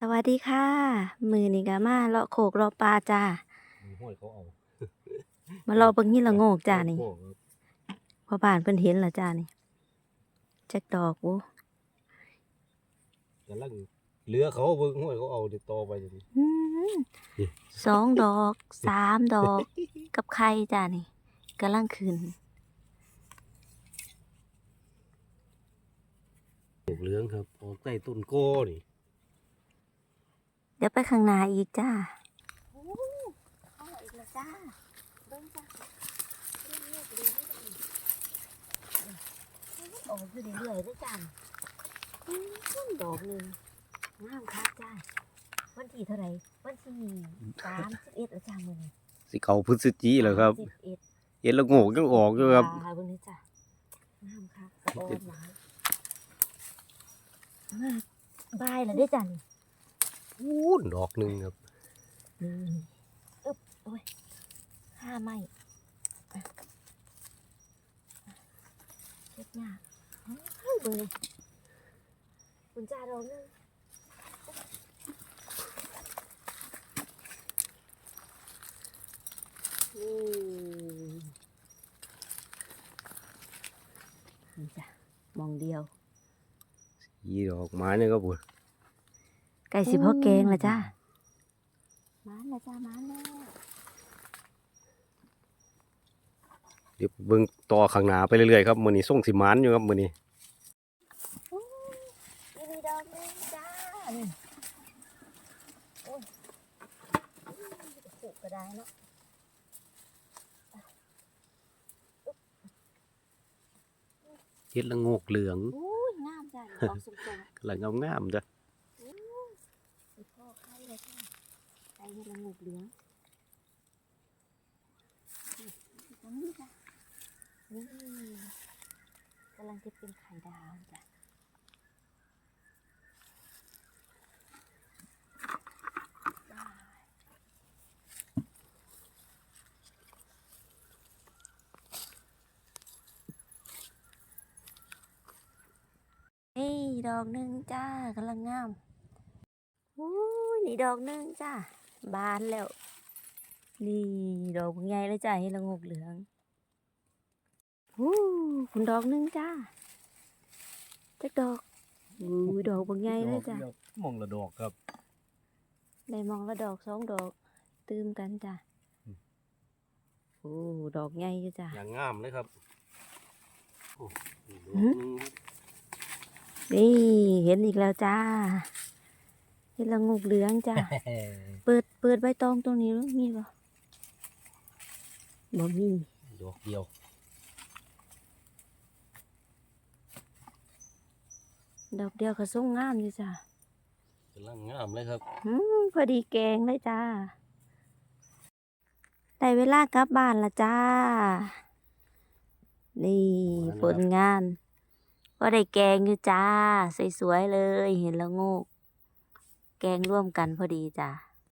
สวัสดีค่ะ มื้อนี้ก็มาเลาะโขกเลาะปลาจ้ามีห้อยเขาเอามาเลาะเบิ่งหินละโงกจ้านี่โอ้โหพ่อบ้านเพิ่นเห็นและจ้านี่จักดอกบ่กำลังเหลือเขาเบิ่งห้อยเขาเอาเดี๋ยวต่อไปเดี๋ยวนี้อืมนี่สองดอกสามดอก กับไข่จ้านี่กำลังขึ้นปลูกเหลืองครับออกใต้ต้นโก้นี่ เดี๋ยวไปข้างหน้าอีกจ้าโอ้เข้าอีกแล้วจ้าเบิ่งจ้าเรื่อยๆเรื่อยๆออกอยู่เรื่อยๆด้อจ้าอืมดอกหนึงงามคักจ้าวันที่เท่าไหร่วันที่31แล้วจ้ามือนี้สิเขาพฤศจิแล้วครับ31เห็นและโงกยังออกอยู่ครับปลาเบิ่งนี่จ้ะงามคักสะออนหลายมาบายแล้วเด้อจ้ะนี่อู้ดอกหนึ่งครับนี่อึ๊บโอ้ยห้าไม้อะอะเช็ดหน้าเฮ้ยเบิ่งนี่คุณจ่าดอกหนึงนี่นี่จ้ะมองเดียว ยีดอกไม้เนี่ยครับผม ไก่สิพ่อแกงละจ้ามาละจ้ามาแล้วเดี๋ยวเบิ่งต่อข้างหน้าไปเรื่อยๆครับมื้อนี้ส่งสิหมานอยู่ครับมื้อนี้นี่มีดอกหนึงจ้านี่โอ้ยสุกก็ได้เนาะเห็ดละโงกเหลืองอุ้ยงามจ้าดอกสมกำลังงามๆจ้ะ ๆอู้ยพ่อไข่เลยจ้า ไข่เห็ดละงูเหลืองนี่ตรงนี้จ้ะนี่กำลังจะเป็นไข่ดาวจ้ะนี่ดอกหนึ่งจ้ากำลังงามอู้นี่ดอกหนึ่งจ้า บานแล้ว นี่ดอกใหญ่เลยจ้าเห็นละงกเหลืองอู้คุณดอกหนึ่งจ้าจักดอกอู้ยดอกบางใหญ่เลยจ้ามองละดอกครับ ได้มองละดอกสองดอกตื่มกันจ้าอืมโอ้ดอกใหญ่อยู่จ้าอย่างงามเลยครับโอ้ดอกหืหอนึ่งครับนี่เห็นอีกแล้วจ้า เห็นละงกเหลืองจ้าเปิดเปิดใบตองตรงนี้มีบ่บ่มีดอกเดียวดอกเดียวก็ส่งงามอยู่จ้ะกำลังงามเลยครับอืมพอดีแกงเลยจ้าได้เวลากลับบ้านละจ้า นี่ผลงาน ก็ได้แกงอยู่จ้า สวยๆเลยเห็นแล้วโงก แกงร่วมกันพอดีจ้ะ